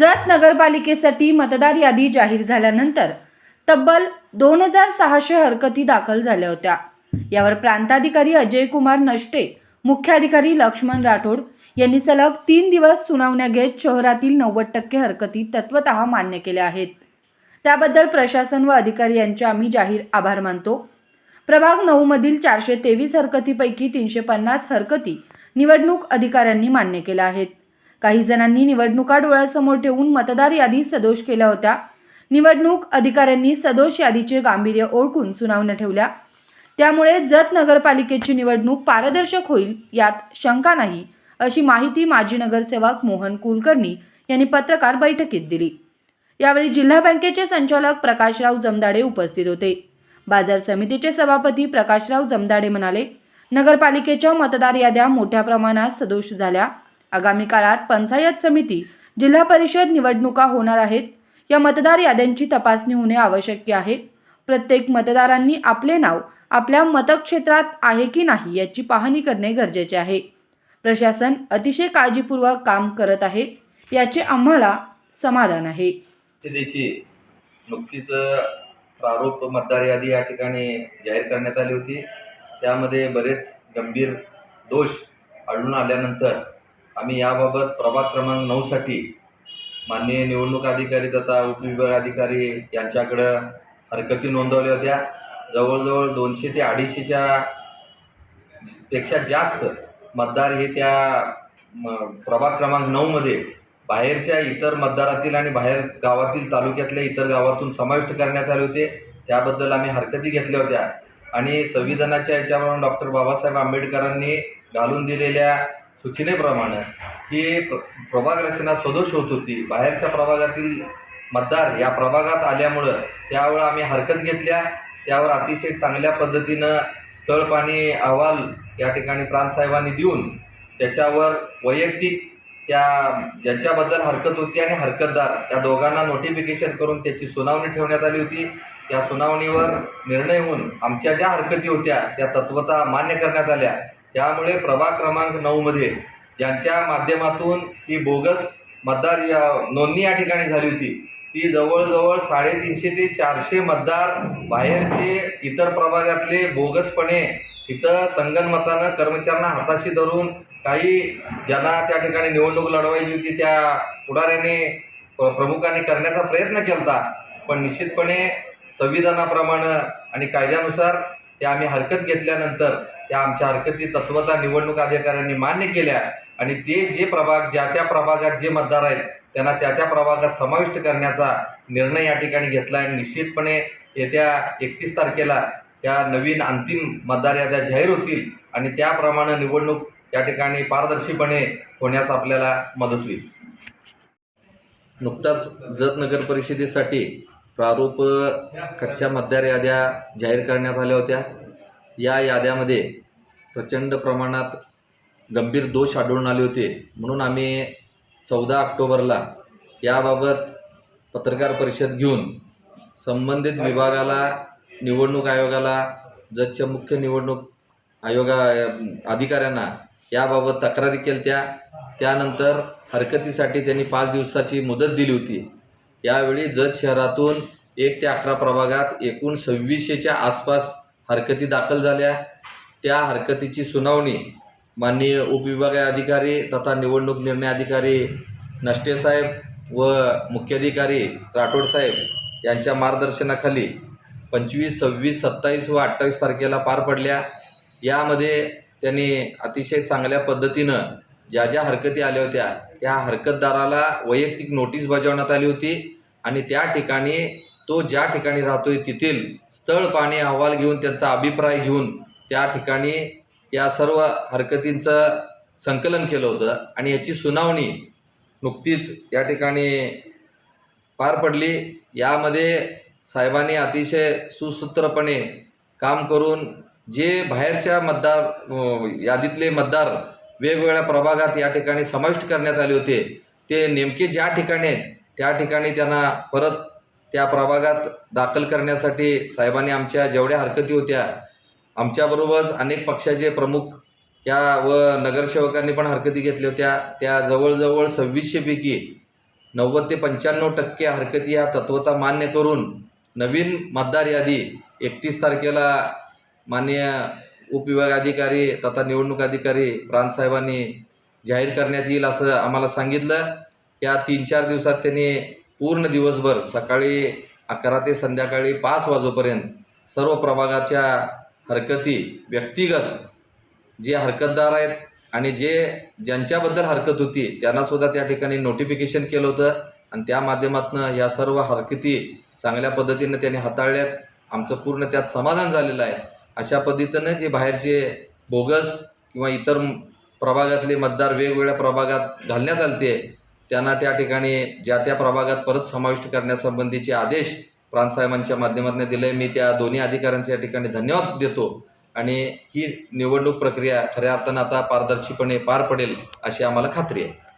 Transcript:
जत नगरपालिकेसाठी मतदार यादी जाहीर झाल्यानंतर तब्बल दोन हजार सहाशे हरकती दाखल झाल्या होत्या. यावर प्रांताधिकारी अजय कुमार नष्टे मुख्याधिकारी लक्ष्मण राठोड यांनी सलग तीन दिवस सुनावण्या घेत शहरातील नव्वद टक्के हरकती तत्वत मान्य केल्या आहेत. त्याबद्दल प्रशासन व अधिकारी यांचे आम्ही जाहीर आभार मानतो. प्रभाग नऊमधील चारशे तेवीस हरकतीपैकी तीनशे पन्नास हरकती निवडणूक अधिकाऱ्यांनी मान्य केल्या आहेत. काही जणांनी निवडणुका डोळ्यासमोर ठेवून मतदार यादी सदोष केल्या होत्या. निवडणूक अधिकाऱ्यांनी सदोष यादीचे गांभीर्य ओळखून सुनावण्या ठेवल्या. त्यामुळे जत नगरपालिकेची निवडणूक पारदर्शक होईल यात शंका नाही अशी माहिती माजी नगरसेवक मोहन कुलकर्णी यांनी पत्रकार बैठकीत दिली. यावेळी जिल्हा बँकेचे संचालक प्रकाशराव जमदाडे उपस्थित होते. बाजार समितीचे सभापती प्रकाशराव जमदाडे म्हणाले नगरपालिकेच्या मतदार याद्या मोठ्या प्रमाणात सदोष झाल्या. आगामी काळात पंचायत समिती जिल्हा परिषद निवडणुका होणार आहेत. या मतदार याद्यांची तपासणी होणे आवश्यक आहे. प्रत्येक मतदारांनी आपले नाव आपल्या मतक्षेत्रात आहे की नाही याची पाहणी करणे गरजेचे आहे. प्रशासन अतिशय काळजीपूर्वक काम करत आहे. याचे आम्हाला समाधान आहे. नुकतीच प्रारूप मतदार यादी या ठिकाणी जाहीर करण्यात आली होती. त्यामध्ये बरेच गंभीर दोष आढळून आल्यानंतर आम्ही याबाबत प्रभाग क्रमांक नऊसाठी माननीय निवडणूक अधिकारी तथा उपविभाग अधिकारी यांच्याकडं हरकती नोंदवल्या होत्या. जवळजवळ दोनशे ते अडीचशेच्या पेक्षा जास्त मतदार हे त्या प्रभात प्रभाग क्रमांक नऊमध्ये बाहेरच्या इतर मतदारातील आणि बाहेर गावातील तालुक्यातल्या इतर गावातून समाविष्ट करण्यात आले होते. त्याबद्दल आम्ही हरकती घेतल्या होत्या. आणि संविधानाच्या याच्यावरून डॉक्टर बाबासाहेब आंबेडकरांनी घालून दिलेल्या सूचनेप्रमाणे ही प्र प्रभाग रचना सदोष होत होती. बाहेरच्या प्रभागातील मतदार या प्रभागात आल्यामुळं त्यावेळं आम्ही हरकत घेतल्या. त्यावर अतिशय चांगल्या पद्धतीनं स्थळ पाणी अहवाल या ठिकाणी प्रांतसाहेबांनी देऊन त्याच्यावर वैयक्तिक त्या ज्यांच्याबद्दल हरकत होती आणि हरकतदार त्या दोघांना नोटिफिकेशन करून त्याची सुनावणी ठेवण्यात आली होती. त्या सुनावणीवर निर्णय होऊन आमच्या ज्या हरकती होत्या त्या तत्वता मान्य करण्यात आल्या. त्यामुळे प्रभाग क्रमांक नऊमध्ये ज्यांच्या माध्यमातून ही बोगस मतदार या नोंदणी या ठिकाणी झाली होती ती जवळजवळ साडेतीनशे ते चारशे मतदार बाहेरचे इतर प्रभागातले बोगसपणे इथं संगणमतानं कर्मचाऱ्यांना हाताशी धरून काही ज्यांना त्या ठिकाणी निवडणूक लढवायची होती त्या पुढाऱ्याने प्रमुखाने करण्याचा प्रयत्न केला होता पण निश्चितपणे संविधानाप्रमाणे आणि कायद्यानुसार त्या आम्ही हरकत घेतल्यानंतर त्या आमच्या हरकती तत्वता निवडणूक अधिकाऱ्यांनी मान्य केल्या आणि ते जे प्रभाग ज्या त्या प्रभागात जे मतदार आहेत त्यांना त्या त्या प्रभागात समाविष्ट करण्याचा निर्णय या ठिकाणी घेतला आहे. निश्चितपणे येत्या एकतीस तारखेला त्या नवीन अंतिम मतदार याद्या जाहीर होतील आणि त्याप्रमाणे निवडणूक या ठिकाणी पारदर्शीपणे होण्यास आपल्याला मदत होईल. नुकताच जत नगर परिषदेसाठी प्रारूप कच्च्या मतदार याद्या जाहीर करण्यात आल्या होत्या. या याद्यामध्ये प्रचंड प्रमाणात गंभीर दोष आढळून आले होते. म्हणून आम्ही चौदा ऑक्टोबरला याबाबत पत्रकार परिषद घेऊन संबंधित विभागाला निवडणूक आयोगाला जजच्या मुख्य निवडणूक आयोगा अधिकाऱ्यांना याबाबत तक्रारी केल्या त्या त्यानंतर हरकतीसाठी त्यांनी पाच दिवसाची मुदत दिली होती. यावेळी जत शहरातून एक ते अकरा प्रभागात एकूण सव्वीसशेच्या आसपास हरकती दाखल झाल्या. त्या हरकतीची सुनावणी माननीय उपविभागीय अधिकारी तथा निवडणूक निर्णय अधिकारी नष्टे साहेब व मुख्याधिकारी राठोड साहेब यांच्या मार्गदर्शनाखाली पंचवीस सव्वीस सत्तावीस व अठ्ठावीस तारखेला पार पडल्या. यामध्ये त्यांनी अतिशय चांगल्या पद्धतीनं ज्या ज्या हरकती आल्या होत्या त्या हरकतदाराला वैयक्तिक नोटीस बजावण्यात आली होती आणि त्या ठिकाणी तो ज्या ठिकाणी राहतोय तेथील स्थळ पाणी अहवाल घेऊन त्यांचा अभिप्राय घेऊन त्या ठिकाणी या सर्व हरकतींचं संकलन केलं होतं. आणि याची सुनावणी नुकतीच या ठिकाणी पार पडली. यामध्ये साहेबांनी अतिशय सुसूत्रपणे काम करून जे बाहेरच्या मतदार यादीतले मतदार वेगवेगळ्या प्रभागात या ठिकाणी समाविष्ट करण्यात आले होते ते नेमके ज्या ठिकाणी आहेत त्या ठिकाणी त्यांना परत त्या प्रभागात दाखल करण्यासाठी साहेबांनी आमच्या जेवढ्या हरकती होत्या आमच्याबरोबरच अनेक पक्षाचे प्रमुख या व नगरसेवकांनी पण हरकती घेतल्या होत्या. त्या जवळजवळ सव्वीसशेपैकी नव्वद ते पंच्याण्णव टक्के हरकती ह्या तत्वता मान्य करून नवीन मतदार यादी एकतीस तारखेला माननीय उपविभागाधिकारी तथा निवडणूक अधिकारी प्रांतसाहेबांनी जाहीर करण्यात येईल असं आम्हाला सांगितलं. या तीन चार दिवसात त्यांनी पूर्ण दिवसभर सकाळी अकरा ते संध्याकाळी पाच वाजोपर्यंत सर्व प्रभागाच्या हरकती व्यक्तिगत जे हरकतदार आहेत आणि जे ज्यांच्याबद्दल हरकत होती त्यांनासुद्धा त्या ठिकाणी नोटिफिकेशन केलं होतं. आणि त्या माध्यमातून या सर्व हरकती चांगल्या पद्धतीनं त्यांनी हाताळल्यात. आमचं पूर्ण त्यात समाधान झालेलं आहे. अशा पद्धतीनं जे बाहेरचे बोगस किंवा इतर प्रभागातले मतदार वेगवेगळ्या प्रभागात घालण्यात आलते त्यांना त्या ठिकाणी ज्या त्या प्रभागात परत समाविष्ट करण्यासंबंधीचे आदेश प्रांतसाहेबांच्या माध्यमातून दिले. मी त्या दोन्ही अधिकाऱ्यांच्या या ठिकाणी धन्यवाद देतो. आणि ही निवडणूक प्रक्रिया खऱ्या अर्थानं आता पारदर्शीपणे पार पडेल अशी आम्हाला खात्री आहे.